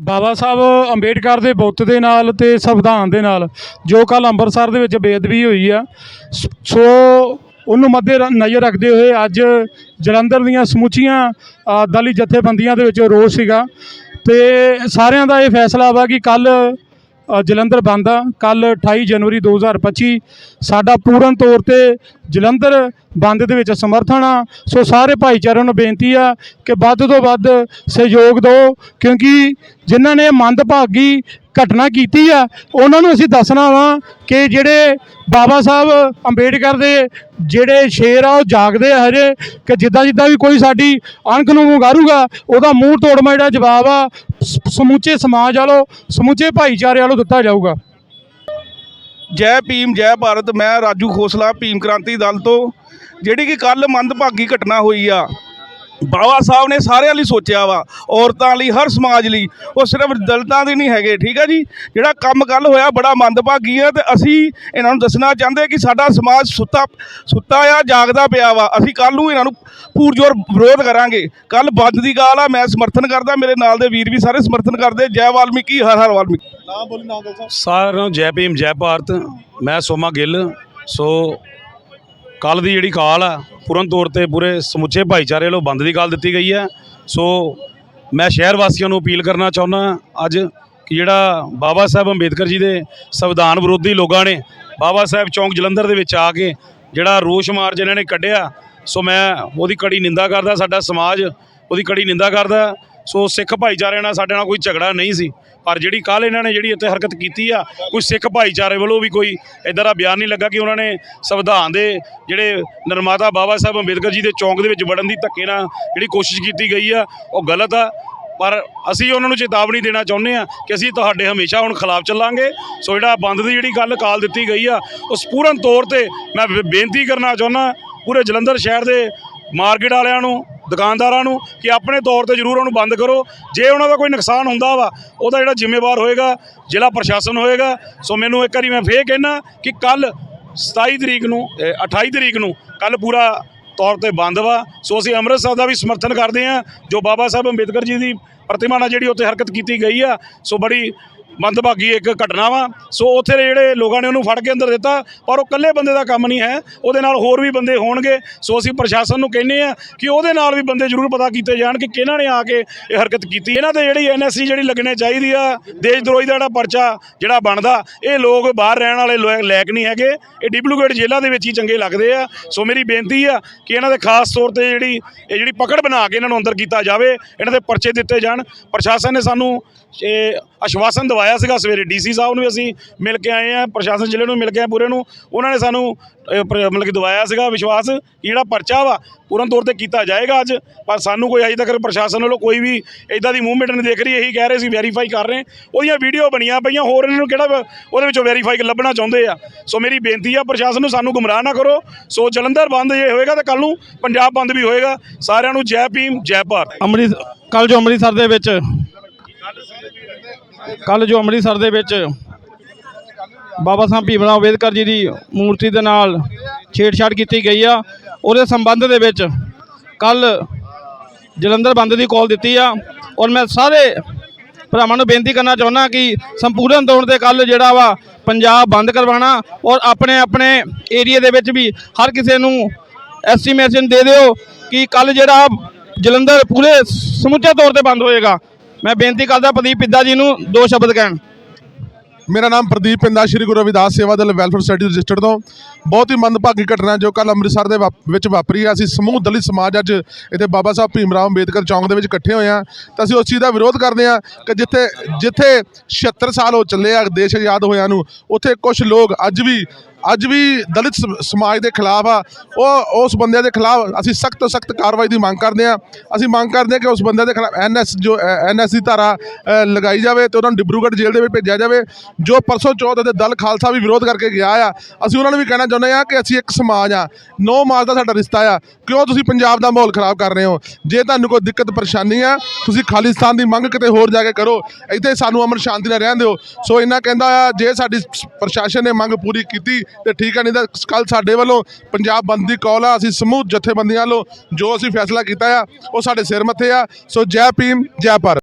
ਬਾਬਾ ਸਾਹਿਬ ਅੰਬੇਡਕਰ ਦੇ ਬੁੱਤ ਦੇ ਨਾਲ ਤੇ ਸੰਵਿਧਾਨ ਦੇ ਨਾਲ, ਜੋ ਕੱਲ ਅੰਮ੍ਰਿਤਸਰ ਦੇ ਵਿੱਚ ਬੇਅਦਬੀ ਹੋਈ ਆ, ਸ- ਸੋ ਉਹਨੂੰ ਮੱਦੇ ਨਜ਼ਰ ਰੱਖਦੇ ਹੋਏ ਅੱਜ ਜਲੰਧਰ ਦੀਆਂ ਸਮੁੱਚੀਆਂ ਦਲੀ ਜਥੇਬੰਦੀਆਂ ਦੇ ਵਿੱਚ ਰੋਸ ਸੀਗਾ। ਤੇ ਸਾਰਿਆਂ ਦਾ ਇਹ ਫੈਸਲਾ ਵਾ ਕਿ ਕੱਲ ਜਲੰਧਰ ਬੰਦ ਆ। ਕੱਲ 28 ਜਨਵਰੀ 2025 ਸਾਡਾ ਪੂਰਨ ਤੌਰ ਤੇ ਜਲੰਧਰ ਬੰਦ ਦੇ ਵਿੱਚ ਸਮਰਥਨ ਆ। ਸੋ ਸਾਰੇ ਭਾਈਚਾਰਿਆਂ ਨੂੰ ਬੇਨਤੀ ਆ ਕਿ ਵੱਧ ਤੋਂ ਵੱਧ ਸਹਿਯੋਗ ਦਿਓ, ਕਿਉਂਕਿ ਜਿਨ੍ਹਾਂ ਨੇ ਮੰਦਭਾਗੀ ਘਟਨਾ ਕੀਤੀ ਆ। ਉਹਨਾਂ ਨੂੰ ਅਸੀਂ ਦੱਸਣਾ ਵਾ ਕਿ ਜਿਹੜੇ ਬਾਬਾ ਸਾਹਿਬ ਅੰਬੇਡਕਰ ਦੇ ਜਿਹੜੇ ਸ਼ੇਰ ਆ, ਉਹ ਜਾਗਦੇ ਆ ਹਜੇ ਕਿ ਜਿੱਦਾਂ ਜਿੱਦਾਂ ਵੀ ਕੋਈ ਸਾਡੀ ਅਣਖ ਨੂੰ ਵੰਗਾਰੂਗਾ ਉਹਦਾ ਮੂੰਹ ਤੋੜਮਾ ਜਿਹੜਾ ਜਵਾਬ ਆ, ਸ- ਸਮੁੱਚੇ ਸਮਾਜ ਵੱਲੋਂ, ਸਮੁੱਚੇ ਭਾਈਚਾਰੇ ਵੱਲੋਂ ਦਿੱਤਾ ਜਾਊਗਾ। ਜੈ ਭੀਮ, ਜੈ ਭਾਰਤ, ਮੈਂ ਰਾਜੂ ਖੋਸਲਾ, ਭੀਮ ਕ੍ਰਾਂਤੀ ਦਲ ਤੋਂ। ਜਿਹੜੀ ਕਿ ਕੱਲ ਮੰਦਭਾਗੀ ਘਟਨਾ ਹੋਈ ਆ ਬਾਬਾ ਸਾਹਿਬ ਨੇ ਸਾਰਿਆਂ ਲਈ ਸੋਚਿਆ ਵਾ ਔਰਤਾਂ ਲਈ ਹਰ ਸਮਾਜ ਲਈ। ਉਹ ਸਿਰਫ ਦਲਿਤਾਂ ਦੇ ਨਹੀਂ ਹੈਗੇ ਠੀਕ ਆ ਜੀ? ਜਿਹੜਾ ਕੰਮ ਕੱਲ ਹੋਇਆ ਬੜਾ ਮੰਦਭਾਗੀ ਆ ਤੇ ਅਸੀਂ ਇਹਨਾਂ ਨੂੰ ਦੱਸਣਾ ਚਾਹੁੰਦੇ ਕਿ ਸਾਡਾ ਸਮਾਜ ਸੁੱਤਾ ਸੁੱਤਾ ਆ ਜਾਗਦਾ ਪਿਆ ਵਾ। ਅਸੀਂ ਕੱਲ ਨੂੰ ਇਹਨਾਂ ਨੂੰ ਪੂਰਜੋਰ ਵਿਰੋਧ ਕਰਾਂਗੇ। ਕੱਲ ਬੰਦ ਦੀ ਗਾਲ ਆ ਮੈਂ ਸਮਰਥਨ ਕਰਦਾ ਮੇਰੇ ਨਾਲ ਦੇ ਵੀਰ ਵੀ ਸਾਰੇ ਸਮਰਥਨ ਕਰਦੇ। ਜੈ ਵਾਲਮੀਕੀ ਹਰ ਹਰ ਵਾਲਮੀਕੀ। ਸਾਰਿਆਂ ਨੂੰ ਜੈ ਭੀਮ ਜੈ ਭਾਰਤ। ਮੈਂ ਸੋਮਾ ਗਿੱਲ। ਸੋ ਕੱਲ ਦੀ ਜਿਹੜੀ ਕਾਲ ਆ, ਪੂਰਨ ਤੌਰ ਤੇ ਪੂਰੇ ਸਮੁੱਚੇ ਭਾਈਚਾਰੇ ਵੱਲੋਂ ਬੰਦ ਦੀ ਕਾਲ ਦਿੱਤੀ ਗਈ ਹੈ। ਸੋ ਮੈਂ ਸ਼ਹਿਰ ਵਾਸੀਆਂ ਨੂੰ ਅਪੀਲ ਕਰਨਾ ਚਾਹੁੰਦਾ ਅੱਜ ਕਿ ਜਿਹੜਾ ਬਾਬਾ ਸਾਹਿਬ ਅੰਬੇਦਕਰ ਜੀ ਦੇ ਸੰਵਿਧਾਨ ਵਿਰੋਧੀ ਲੋਕਾਂ ਨੇ ਬਾਬਾ ਸਾਹਿਬ ਚੌਂਕ ਜਲੰਧਰ ਦੇ ਵਿੱਚ ਆ ਕੇ ਜਿਹੜਾ ਰੋਸ਼ ਮਾਰਜ ਇਹਨਾਂ ਨੇ ਕੱਢਿਆ, ਸੋ ਮੈਂ ਉਹਦੀ ਕੜੀ ਨਿੰਦਾ ਕਰਦਾ, ਸਾਡਾ ਸਮਾਜ ਉਹਦੀ ਕੜੀ ਨਿੰਦਾ ਕਰਦਾ। ਸੋ ਸਿੱਖ ਭਾਈਚਾਰੇ ਨਾਲ ਸਾਡੇ ਨਾਲ ਕੋਈ ਝਗੜਾ ਨਹੀਂ ਸੀ। ਪਰ ਜਿਹੜੀ ਕੱਲ ਇਹਨਾਂ ਨੇ ਜਿਹੜੀ ਇੱਥੇ ਹਰਕਤ ਕੀਤੀ ਆ, ਕੋਈ ਸਿੱਖ ਭਾਈਚਾਰੇ ਵੱਲੋਂ ਵੀ ਕੋਈ ਇਦਾਂ ਦਾ ਬਿਆਨ ਨਹੀਂ ਲੱਗਾ ਕਿ ਉਹਨਾਂ ਨੇ ਸੰਵਿਧਾਨ ਦੇ ਜਿਹੜੇ ਨਿਰਮਾਤਾ ਬਾਬਾ ਸਾਹਿਬ ਅੰਬੇਦਕਰ ਜੀ ਦੇ ਚੌਂਕ ਦੇ ਵਿੱਚ ਵੜਨ ਦੀ ਧੱਕੇ ਨਾਲ ਜਿਹੜੀ ਕੋਸ਼ਿਸ਼ ਕੀਤੀ ਗਈ ਆ, ਉਹ ਗਲਤ ਆ। ਪਰ ਅਸੀਂ ਉਹਨਾਂ ਨੂੰ ਚੇਤਾਵਨੀ ਦੇਣਾ ਚਾਹੁੰਦੇ ਆ ਕਿ ਅਸੀਂ ਤੁਹਾਡੇ ਹਮੇਸ਼ਾ ਹੁਣ ਖਿਲਾਫ ਚੱਲਾਂਗੇ। ਸੋ ਜਿਹੜਾ ਬੰਦ ਦੀ ਜਿਹੜੀ ਗੱਲ ਕਾਲ ਦਿੱਤੀ ਗਈ ਆ, ਉਸ ਪੂਰਨ ਤੌਰ ਤੇ ਮੈਂ ਬੇ- ਬੇਨਤੀ ਕਰਨਾ ਚਾਹੁੰਦਾ ਪੂਰੇ ਜਲੰਧਰ ਸ਼ਹਿਰ ਦੇ ਮਾਰਕੀਟ ਵਾਲਿਆਂ ਨੂੰ ਦੁਕਾਨਦਾਰਾਂ ਨੂੰ ਕਿ ਆਪਣੇ ਤੌਰ ਤੇ ਜ਼ਰੂਰ ਉਹਨੂੰ ਬੰਦ ਕਰੋ। ਜੇ ਉਹਨਾਂ ਦਾ ਕੋਈ ਨੁਕਸਾਨ ਹੁੰਦਾ ਵਾ, ਉਹਦਾ ਜਿਹੜਾ ਜ਼ਿੰਮੇਵਾਰ ਹੋਏਗਾ, ਜ਼ਿਲ੍ਹਾ ਪ੍ਰਸ਼ਾਸਨ ਹੋਏਗਾ। ਸੋ ਮੈਨੂੰ ਇੱਕ ਵਾਰੀ ਮੈਂ ਫੇਰ ਕਹਿਣਾ ਕਿ ਕੱਲ 27 ਤਰੀਕ ਨੂੰ ਇਹ 28 ਤਰੀਕ ਨੂੰ ਕੱਲ ਪੂਰਾ ਤੌਰ ਤੇ ਬੰਦ ਵਾ। ਸੋ ਅਸੀਂ ਅੰਮ੍ਰਿਤਸਰ ਦਾ ਵੀ ਸਮਰਥਨ ਕਰਦੇ ਹਾਂ, ਜੋ ਬਾਬਾ ਸਾਹਿਬ ਅੰਬੇਦਕਰ ਜੀ ਦੀ ਪ੍ਰਤਿਮਾ ਨਾਲ ਜਿਹੜੀ ਉੱਥੇ ਹਰਕਤ ਕੀਤੀ ਗਈ ਆ, ਸੋ ਬੜੀ ਮੰਦਭਾਗੀ ਇੱਕ ਘਟਨਾ ਵਾ। ਸੋ ਉੱਥੇ ਦੇ ਜਿਹੜੇ ਲੋਕਾਂ ਨੇ ਉਹਨੂੰ ਫੜ ਕੇ ਅੰਦਰ ਦਿੱਤਾ, ਪਰ ਉਹ ਇਕੱਲੇ ਬੰਦੇ ਦਾ ਕੰਮ ਨਹੀਂ ਹੈ। ਉਹਦੇ ਨਾਲ ਹੋਰ ਵੀ ਬੰਦੇ ਹੋਣਗੇ। ਸੋ ਅਸੀਂ ਪ੍ਰਸ਼ਾਸਨ ਨੂੰ ਕਹਿੰਦੇ ਆ ਕਿ ਉਹਦੇ ਨਾਲ ਵੀ ਬੰਦੇ ਜ਼ਰੂਰ ਪਤਾ ਕੀਤੇ ਜਾਣ ਕਿ ਕਿਹਨਾਂ ਨੇ ਆ ਕੇ ਇਹ ਹਰਕਤ ਕੀਤੀ। ਇਹਨਾਂ ਤੇ ਜਿਹੜੀ ਐਨਐਸਸੀ ਜਿਹੜੀ ਲੱਗਣੇ ਚਾਹੀਦੀ ਆ, ਦੇਸ਼ ਦਰੋਹੀ ਦਾ ਜਿਹੜਾ ਪਰਚਾ ਜਿਹੜਾ ਬਣਦਾ, ਇਹ ਲੋਕ ਬਾਹਰ ਰਹਿਣ ਵਾਲੇ ਲੋ- ਲਾਇਕ ਨਹੀਂ ਹੈਗੇ। ਇਹ ਡਿਪਲੂਗੇਟ ਜੇਲ੍ਹਾਂ ਦੇ ਵਿੱਚ ਹੀ ਚੰਗੇ ਲੱਗਦੇ ਆ। ਸੋ ਮੇਰੀ ਬੇਨਤੀ ਆ ਕਿ ਇਹਨਾਂ ਦੇ ਖਾਸ ਤੌਰ ਤੇ ਜਿਹੜੀ, ਇਹ ਜਿਹੜੀ ਪਕੜ ਬਣਾ ਕੇ ਇਹਨਾਂ ਨੂੰ ਅੰਦਰ ਕੀਤਾ ਜਾਵੇ, ਇਹਨਾਂ ਦੇ ਪਰਚੇ ਦਿੱਤੇ ਜਾਣ। ਪ੍ਰਸ਼ਾਸਨ ਨੇ ਸਾਨੂੰ ਇਹ ਆਸ਼ਵਾਸਨ ਦਵਾਇਆ ਸੀਗਾ ਸਵੇਰੇ ਡੀਸੀ ਸਾਹਿਬ ਨੂੰ ਵੀ ਅਸੀਂ ਮਿਲ ਕੇ ਆਏ ਆ ਪ੍ਰਸ਼ਾਸਨ ਜ਼ਿਲ੍ਹੇ ਨੂੰ ਮਿਲ ਕੇ ਆਏ ਪੂਰੇ ਨੂੰ। ਉਹਨਾਂ ਨੇ ਸਾਨੂੰ ਇਹ ਪ੍ਰ- ਮਤਲਬ ਕਿ ਦਵਾਇਆ ਸੀਗਾ ਵਿਸ਼ਵਾਸ ਕਿ ਜਿਹੜਾ ਪਰਚਾ ਵਾ, ਪੂਰਨ ਤੌਰ ਤੇ ਕੀਤਾ ਜਾਏਗਾ ਅੱਜ। ਪਰ ਸਾਨੂੰ ਕੋਈ ਅਜੇ ਤੱਕ ਪ੍ਰਸ਼ਾਸਨ ਵੱਲੋਂ ਕੋਈ ਵੀ ਇਦਾਂ ਦੀ ਮੂਵਮੈਂਟ ਨਹੀਂ ਦੇਖ ਰਹੀ, ਇਹੀ ਕਹਿ ਰਹੇ ਸੀ ਵੈਰੀਫਾਈ ਕਰ ਰਹੇ ਉਹਦੀਆਂ ਵੀਡੀਓ ਬਣੀਆਂ ਪਈਆਂ, ਹੋਰ ਇਹਨਾਂ ਨੂੰ ਕਿਹੜਾ ਵਾ- ਉਹਦੇ ਵਿੱਚੋਂ ਵੈਰੀਫਾਈ ਲੱਭਣਾ ਚਾਹੁੰਦੇ ਆ। ਸੋ ਮੇਰੀ ਬੇਨਤੀ ਆ ਪ੍ਰਸ਼ਾਸਨ ਨੂੰ, ਸਾਨੂੰ ਗੁੰਮਰਾਹ ਨਾ ਕਰੋ। ਸੋ ਜਲੰਧਰ ਬੰਦ ਜੇ ਹੋਏਗਾ ਤਾਂ ਕੱਲ ਨੂੰ, ਪੰਜਾਬ ਬੰਦ ਵੀ ਹੋਏਗਾ। ਸਾਰਿਆਂ ਨੂੰ ਜੈ ਭੀਮ, ਜੈ ਭਾਰਤ। ਅੰਮ੍ਰਿਤ ਕੱਲ ਜੋ ਅੰਮ੍ਰਿਤਸਰ ਦੇ ਵਿੱਚ ਕੱਲ ਜੋ ਅੰਮ੍ਰਿਤਸਰ ਦੇ ਵਿੱਚ ਬਾਬਾ ਸਾਹਿਬ ਭੀਮ ਰਾਓ ਅੰਬੇਦਕਰ ਜੀ ਦੀ ਮੂਰਤੀ ਦੇ ਨਾਲ ਛੇੜਛਾੜ ਕੀਤੀ ਗਈ ਆ, ਉਹਦੇ ਸੰਬੰਧ ਦੇ ਵਿੱਚ ਕੱਲ ਜਲੰਧਰ ਬੰਦ ਦੀ ਕਾਲ ਦਿੱਤੀ ਆ, ਔਰ ਮੈਂ ਸਾਰੇ ਭਰਾਵਾਂ ਨੂੰ ਬੇਨਤੀ ਕਰਨਾ ਚਾਹੁੰਦਾ ਕਿ ਸੰਪੂਰਨ ਤੌਰ ਤੇ ਕੱਲ ਜਿਹੜਾ ਵਾ ਪੰਜਾਬ ਬੰਦ ਕਰਵਾਉਣਾ, ਔਰ ਆਪਣੇ ਆਪਣੇ ਏਰੀਆ ਦੇ ਵਿੱਚ ਵੀ ਹਰ ਕਿਸੇ ਨੂੰ ਐਸਟੀਮੇਸ਼ਨ ਦੇ ਦਿਓ ਕਿ ਕੱਲ ਜਿਹੜਾ ਜਲੰਧਰ ਪੂਰੇ ਸਮੁੱਚੇ ਤੌਰ ਤੇ ਬੰਦ ਹੋਏਗਾ। ਮੈਂ ਬੇਨਤੀ ਕਰਦਾ ਪ੍ਰਦੀਪ ਪਿੱਦਾ ਜੀ ਨੂੰ ਦੋ ਸ਼ਬਦ ਕਹਿਣ। ਮੇਰਾ ਨਾਮ ਪ੍ਰਦੀਪ ਪਿੰਦਾ, ਸ਼੍ਰੀ ਗੁਰੂ ਰਵਿਦਾਸ ਸੇਵਾ ਦਲ ਵੈਲਫੇਅਰ ਸੋਸਾਇਟੀ ਰਜਿਸਟਰਡ ਤੋਂ। ਬਹੁਤ ਹੀ ਮੰਦਭਾਗੀ ਘਟਨਾ ਜੋ ਕੱਲ ਅੰਮ੍ਰਿਤਸਰ ਦੇ ਵਾਪ- ਵਿੱਚ ਵਾਪਰੀ ਆ ਅਸੀਂ ਸਮੂਹ ਦਲਿਤ ਸਮਾਜ ਅੱਜ ਇੱਥੇ ਬਾਬਾ ਸਾਹਿਬ ਭੀਮ ਰਾਓ ਅੰਬੇਦਕਰ ਚੌਂਕ ਦੇ ਵਿੱਚ ਇਕੱਠੇ ਹੋਏ ਆ ਤਾਂ ਅਸੀਂ ਉਸ ਚੀਜ਼ ਦਾ ਵਿਰੋਧ ਕਰਦੇ ਆ ਕਿ ਜਿੱਥੇ ਜਿੱਥੇ 76 ਸਾਲ ਹੋ ਚੱਲੇ ਆ, ਦੇਸ਼ ਆਜ਼ਾਦ ਹੋਇਆ ਨੂੰ, ਉੱਥੇ ਕੁਝ ਲੋਕ ਅੱਜ ਵੀ ਅੱਜ ਵੀ ਦਲਿਤ ਸਮ- ਸਮਾਜ ਦੇ ਖਿਲਾਫ ਆ। ਉਹ, ਉਸ ਬੰਦਿਆਂ ਦੇ ਖਿਲਾਫ ਅਸੀਂ ਸਖਤ ਤੋਂ ਸਖਤ ਕਾਰਵਾਈ ਦੀ ਮੰਗ ਕਰਦੇ ਆ ਅਸੀਂ ਮੰਗ ਕਰਦੇ ਆ ਕਿ ਉਸ ਬੰਦੇ ਦੇ ਖਿਲਾਫ ਐਨਐਸ ਜੋ ਐਨਐਸ ਦੀ ਧਾਰਾ ਲਗਾਈ ਜਾਵੇ ਤੇ ਉਹਨਾਂ ਨੂੰ ਡਿਬਰੂਗੜ੍ਹ ਜੇਲ੍ਹ ਦੇ ਵਿੱਚ ਭੇਜਿਆ ਜਾਵੇ। ਜੋ ਪਰਸੋਂ ਚੌਥ ਦੇ ਦਲ ਖਾਲਸਾ ਵੀ ਵਿਰੋਧ ਕਰਕੇ ਗਿਆ ਆ, ਅਸੀਂ ਉਹਨਾਂ ਨੂੰ ਵੀ ਕਹਿਣਾ ਚਾਹੁੰਦੇ ਆ ਕਿ ਅਸੀਂ ਇੱਕ ਸਮਾਜ ਆ ਨੌ ਮਾਸ ਦਾ ਸਾਡਾ ਰਿਸ਼ਤਾ ਆ। ਕਿਉਂ ਤੁਸੀਂ ਪੰਜਾਬ ਦਾ ਮਾਹੌਲ ਖਰਾਬ ਕਰ ਰਹੇ ਹੋ? ਜੇ ਤੁਹਾਨੂੰ ਕੋਈ ਦਿੱਕਤ, ਪਰੇਸ਼ਾਨੀ ਆ, ਤੁਸੀਂ ਖਾਲਿਸਤਾਨ ਦੀ ਮੰਗ ਕਿਤੇ ਹੋਰ ਜਾ ਕੇ ਕਰੋ। ਇੱਥੇ ਸਾਨੂੰ ਅਮਨ ਸ਼ਾਂਤੀ ਨਾਲ ਰਹਿਣ ਦਿਓ। ਸੋ ਇਹਨਾਂ ਕਹਿੰਦਾ ਆ, ਜੇ ਸਾਡੀ ਸ- ਪ੍ਰਸ਼ਾਸਨ ਨੇ ਮੰਗ ਪੂਰੀ ਕੀਤੀ ਤੇ ਠੀਕ ਆ, ਨਹੀਂ ਤਾਂ ਕੱਲ ਸਾਡੇ ਵੱਲੋਂ ਪੰਜਾਬ ਬੰਦ ਦੀ ਕਾਲ ਆ, ਅਸੀਂ ਸਮੂਹ ਜਥੇਬੰਦੀਆਂ ਵੱਲੋਂ ਜੋ ਅਸੀਂ ਫੈਸਲਾ ਕੀਤਾ ਆ, ਉਹ ਸਾਡੇ ਸਿਰ ਮੱਥੇ ਆ। ਸੋ ਜੈ ਭੀਮ, ਜੈ ਭਾਰਤ।